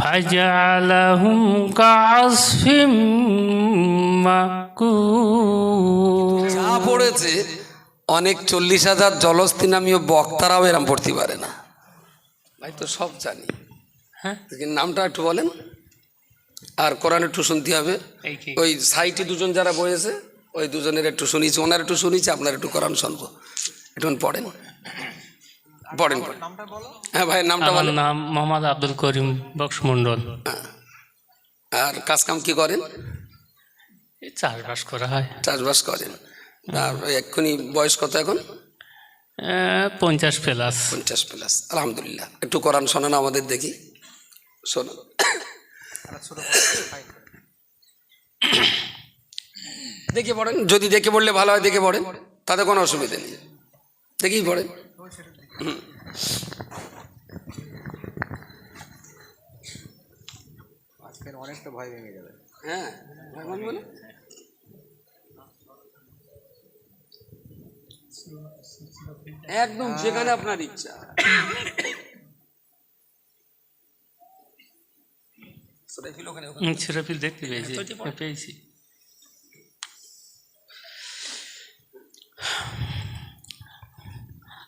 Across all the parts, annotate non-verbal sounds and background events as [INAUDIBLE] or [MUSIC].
فجعلهم كعصف مأكول যা পড়েছে অনেক চল্লিশ হাজার জলস্থি নামীয় বক্তারাও এরম পড়তে পারে না ভাই তো সব জানি হ্যাঁ কিন্তু নামটা একটু বলেন আর কোরআন একটু শুনতে হবে এই কি ওই সাইটে দুজন যারা বয়েছে ওই দুজনের একটু শুনিয়েছি ওনার একটু শুনিয়েছি আপনার একটু কোরআন শুনবো একটু পড়েন পড়েন পড়েন হ্যাঁ ভাই নামটা আমার নাম মোহাম্মদ আব্দুল করিম বক্স মন্ডল আর কাজ কাম কি করেন? চাষবাস করা হয়। চাষবাস করেন। আর এক্ষুনি বয়স কত এখন? পঞ্চাশ প্লাস। পঞ্চাশ প্লাস আলহামদুলিল্লাহ। একটু কোরআন শোনান আমাদের দেখি। শোনান দেখে পড়েন যদি দেখে পড়লে ভালো হয় দেখে পড়েন। তাতে কোনো অসুবিধা নেই। দেখেই পড়েন। হুম। হ্যাঁ ভগবান বলে একদম যেখানে আপনার ইচ্ছা। হুম, সেরাফিল দেখতে পেয়েছি পেয়েছি।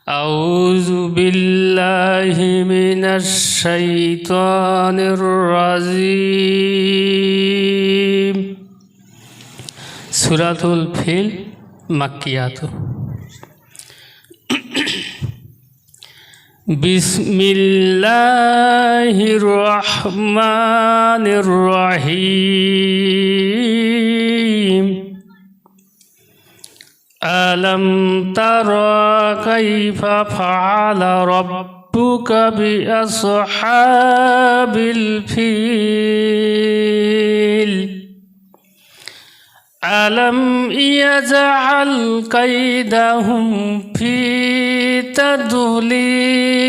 أعوذ بالله من الشيطان الرجيم سورة الفيل مكيات بسم الله الرحمن الرحيم ألم تر كيف فعل ربك بأصحاب الفيل ألم يجعل كيدهم في تضليل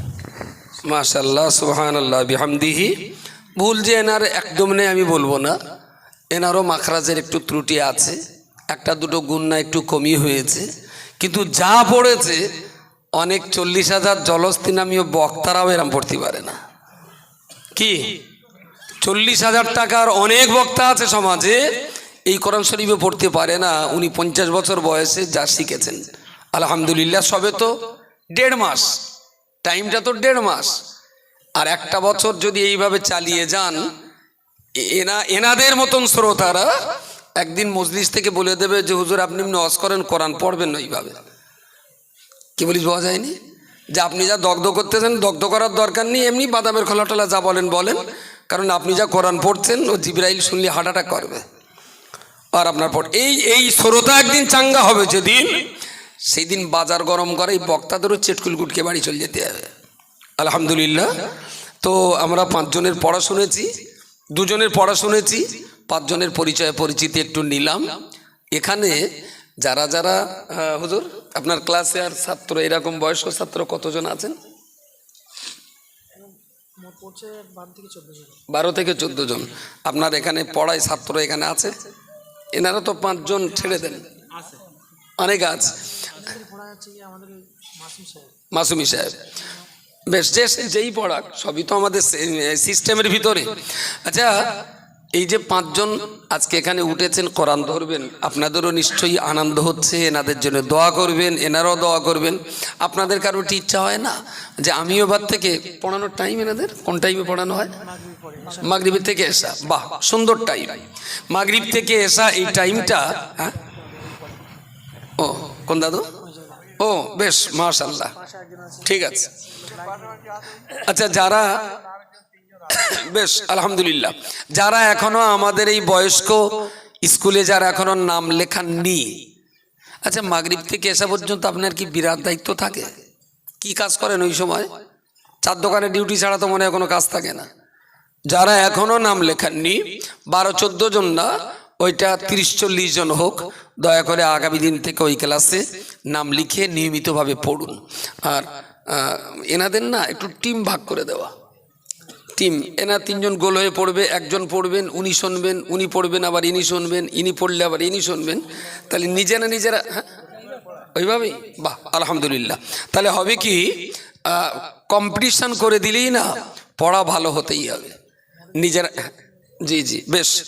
মাশাল্লাহ সুহান আল্লাহ বিহামদিহি। ভুল যে এনার একদম নেই, আমি বলব না। এনারও মাখরাজের একটু ত্রুটি আছে। একটা দুটো গুণ একটু কমই হয়েছে। কিন্তু যা পড়েছে, অনেক চল্লিশ হাজার জলস্থি নামীয় বক্তারাও এরম পড়তে পারে না। কি? চল্লিশ হাজার টাকার অনেক বক্তা আছে সমাজে, এই কোরআন শরীফে পড়তে পারে না। উনি পঞ্চাশ বছর বয়সে যা শিখেছেন। আলহামদুলিল্লাহ, সবে তো দেড় মাস। টাইমটা তো দেড় মাস। আর একটা বছর যদি এইভাবে চালিয়ে যান এনা এনাদের মতন শ্রোতারা একদিন মজলিস থেকে বলে দেবে যে, হুজুর, আপনি অস করেন, কোরআন পড়বেন না এইভাবে। কি বলিস পাওয়া যায়নি? যে আপনি যা দগ্ধ করতেছেন, দগ্ধ করার দরকার নেই। এমনি বাদামের খোলা টোলা যা বলেন বলেন। কারণ আপনি যা কোরআন পড়ছেন, ও জিব্রাইল শুনলে অ্যাটাক করবে। আর আপনার পর এই এই শ্রোতা একদিন চাঙ্গা হবে যেদিন সেই দিন বাজার গরম করে এই বক্তাদেরও চেটকুল গুটকে বাড়ি চলে যেতে হবে। আলহামদুলিল্লাহ। তো আমরা পাঁচজনের পড়া শুনেছি দুজনের পড়া শুনেছি পাঁচজনের পরিচয় পরিচিতি একটু নিলাম। এখানে যারা যারা হুজুর আপনার ক্লাসে আর ছাত্র এরকম বয়স্ক ছাত্র কতজন আছেন? বারো থেকে চোদ্দ জন। আপনার এখানে পড়ায় ছাত্র এখানে আছে? এনারা তো পাঁচজন ছেড়ে দেন। অনেক আছে। মাসুমি সাহেব। বেশ, যে যেই পড়াক, সবই তো আমাদের সিস্টেমের ভিতরে। আচ্ছা এই যে পাঁচজন আজকে এখানে উঠেছেন, কোরআন ধরবেন, আপনাদেরও নিশ্চয়ই আনন্দ হচ্ছে, এনাদের জন্য দোয়া করবেন, এনারাও দোয়া করবেন। আপনাদের কারোটি ইচ্ছা হয় না? যে আমিও এবার থেকে, পড়ানোর টাইম এনাদের? কোন টাইমে পড়ানো হয়? মাগরিবের থেকে এসা। বাহ, সুন্দর টাইম মাগরিব থেকে এসা এই টাইমটা হ্যাঁ? ও, কোন দাদু? ও, বেশ মাশাল্লাহ ঠিক আছে। আচ্ছা যারা [COUGHS] বেশ, আলহামদুলিল্লাহ। যারা এখনও আমাদের এই বয়স্ক স্কুলে যারা এখনও নাম লেখাননি আচ্ছা মাগরিব থেকে এসা পর্যন্ত আপনার কি বিরাট দায়িত্ব থাকে? কি কাজ করেন ওই সময়? চার দোকানে ডিউটি ছাড়া তো মনে হয় কোনো কাজ থাকে না। যারা এখনও নাম লেখাননি, বারো চোদ্দ জন না, ওইটা তিরিশ চল্লিশ জন হোক দয়া করে আগামী দিন থেকে ওই ক্লাসে নাম লিখে নিয়মিতভাবে পড়ুন। আর এনাদের না একটু টিম ভাগ করে দেওয়া। টিম এনা তিনজন গোল হয়ে পড়বে, একজন পড়বেন, উনি শুনবেন, উনি পড়বেন, আবার ইনি শুনবেন, ইনি পড়লে আবার ইনি শুনবেন। তাহলে নিজেরা নিজেরা হ্যাঁ? ওইভাবেই? বাহ, আলহামদুলিল্লাহ। তাহলে হবে কি কম্পিটিশান করে দিলেই না, পড়া ভালো হতেই হবে। নিজেরা জি জি, বেশ।